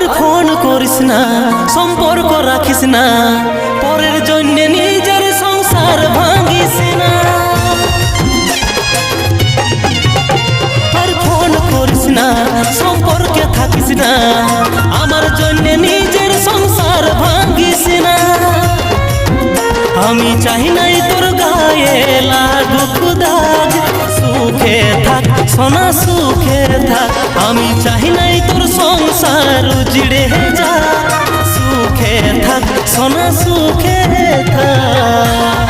আর phone করিস না, সম্পর্ক রাখিস না। পরের জন্য নিজের সংসার ভাঙিস না। আর ফোন করিস না, সম্পর্কে থাকিস না। আমার জন্য নিজের সংসার ভাঙিস না। আমি চাই নাই তোর গায়ে লাগুক দাগ। সুখে থাক, সোনা সুখে থাক। আমি চাই নাই সংসার উজড়ে যা সুখে থাক সোনা সুখে থাক